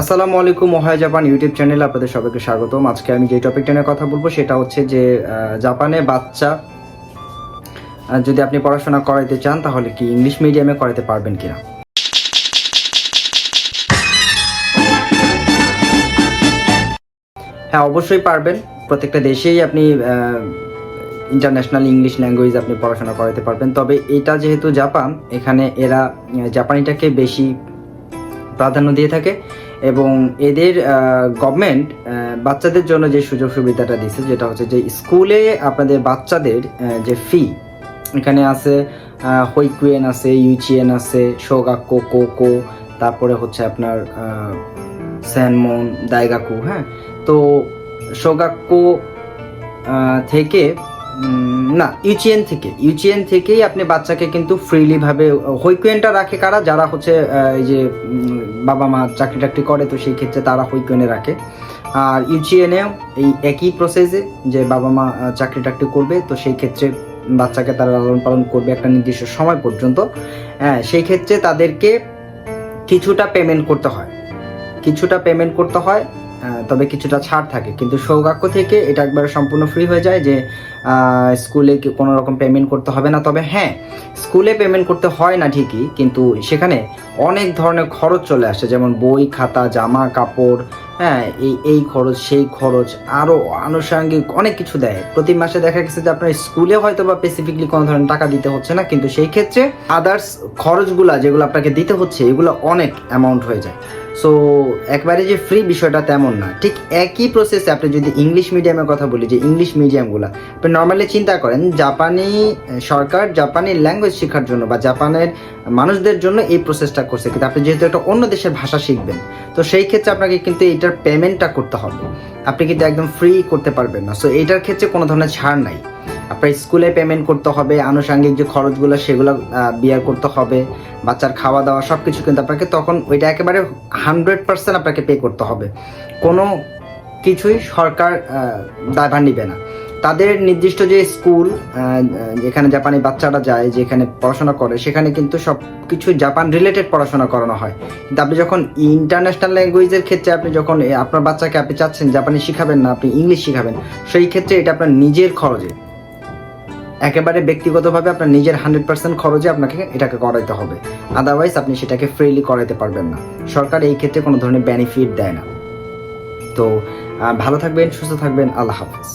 আসসালামু আলাইকুম মহায় Japan YouTube চ্যানেলে আপনাদের সবাইকে স্বাগতম। আজকে আমি যে টপিকটা নিয়ে কথা বলব, সেটা হচ্ছে যে জাপানে বাচ্চা যদি আপনি পড়াশোনা করাইতে চান, তাহলে কি ইংলিশ মিডিয়ামে করাতে পারবেন কিনা? হ্যাঁ অবশ্যই পারবেন। প্রত্যেকটা দেশেই আপনি ইন্টারন্যাশনাল ইংলিশ ল্যাঙ্গুয়েজ আপনি পড়াশোনা করাতে পারবেন। তবে এটা যেহেতু জাপান, এখানে এরা জাপানিটাকে বেশি প্রাধান্য দিয়ে থাকে। এবং এদের গভর্নমেন্ট বাচ্চাদের জন্য যে সুযোগ সুবিধাটা দিচ্ছে যেটা হচ্ছে যে স্কুলে আপনাদের বাচ্চাদের যে ফি এখানে আছে হইকুয়েন আছে ইউচিয়েন আছে শোগাক্কো কোকো তারপরে হচ্ছে আপনার স্যানমন দাইগাকু হ্যাঁ? তো শোগাক্কো আহ, থেকে না, ইউচিএন থেকে। ইউচিএন থেকেই আপনি বাচ্চাকে কিন্তু ফ্রিলি ভাবে হইকুয়েনটা রাখে কারা? যারা হচ্ছে এই যে বাবা মা চাকরি টাকরি করে, তো সেই ক্ষেত্রে তারা হইকুয়েনে রাখে। আর ইউচিএনেও এই একই প্রসেসে যে বাবা মা চাকরি টাকরি করবে, তো সেই ক্ষেত্রে বাচ্চাকে তারা লালন পালন করবে একটা নির্দিষ্ট সময় পর্যন্ত। হ্যাঁ সেই ক্ষেত্রে তাদেরকে কিছুটা পেমেন্ট করতে হয়। কিছুটা পেমেন্ট করতে হয়। তবে কিছুটা ছাড় থাকে। কিন্তু সৌভাগ্য থেকে এটা একবার সম্পূর্ণ ফ্রি হয়ে যায় যে স্কুলে কোনো রকম পেমেন্ট করতে হবে না। তবে হ্যাঁ স্কুলে পেমেন্ট করতে হয় না ঠিকই, কিন্তু সেখানে অনেক ধরনের খরচ চলে আসে। যেমন বই, খাতা, জামা, কাপড় হ্যাঁ এই এই খরচ, সেই খরচ আরও আনুষঙ্গিক অনেক কিছু দেয়। প্রতি মাসে দেখা গেছে যে আপনার স্কুলে হয়তো বা স্পেসিফিকলি কোনো ধরনের টাকা দিতে হচ্ছে না, কিন্তু সেই ক্ষেত্রে আদার্স খরচগুলা যেগুলো আপনাকে দিতে হচ্ছে, এগুলো অনেক অ্যামাউন্ট হয়ে যায়। সো একবারে যে ফ্রি বিষয়টা তেমন না। ঠিক একই প্রসেসে আপনি যদি ইংলিশ মিডিয়ামের কথা বলি, যে ইংলিশ মিডিয়ামগুলো আপনি নর্মালি চিন্তা করেন জাপানি সরকার জাপানি ল্যাঙ্গুয়েজ শেখার জন্য বা জাপানের মানুষদের জন্য এই প্রসেসটা করছে। কিন্তু আপনি যেহেতু একটা অন্য দেশের ভাষা শিখবেন, তো সেই ক্ষেত্রে আপনাকে কিন্তু এটার পেমেন্টটা করতে হবে। আপনি কিন্তু একদম ফ্রি করতে পারবেন না। সো এটার ক্ষেত্রে কোনো ধরনের ছাড় নাই। আপনার স্কুলে পেমেন্ট করতে হবে, আনুষঙ্গিক যে খরচগুলো সেগুলো বিয়ার করতে হবে, বাচ্চার খাওয়া দাওয়া সব কিছু কিন্তু আপনাকে তখন ওইটা একেবারে হান্ড্রেড পার্সেন্ট আপনাকে পে করতে হবে। কোনো কিছুই সরকার দায়ভার নিবে না। তাদের নির্দিষ্ট যে স্কুল যেখানে জাপানি বাচ্চারা যায়, যেখানে পড়াশোনা করে, সেখানে কিন্তু সব কিছু জাপান রিলেটেড পড়াশোনা করানো হয়। কিন্তু আপনি যখন ইন্টারন্যাশনাল ল্যাঙ্গুয়েজের ক্ষেত্রে আপনি যখন আপনার বাচ্চাকে আপনি চাচ্ছেন, জাপানি শিখাবেন না, আপনি ইংলিশ শিখাবেন, সেই ক্ষেত্রে এটা আপনার নিজের খরচে। একেবারে ব্যক্তিগতভাবে আপনার নিজের হান্ড্রেড পার্সেন্ট খরচে আপনাকে এটাকে করাইতে হবে। আদারওয়াইজ আপনি সেটাকে ফ্রিলি করাইতে পারবেন না। সরকার এই ক্ষেত্রে কোনো ধরনের বেনিফিট দেয় না। তো ভালো থাকবেন, সুস্থ থাকবেন, আল্লাহ হাফিজ।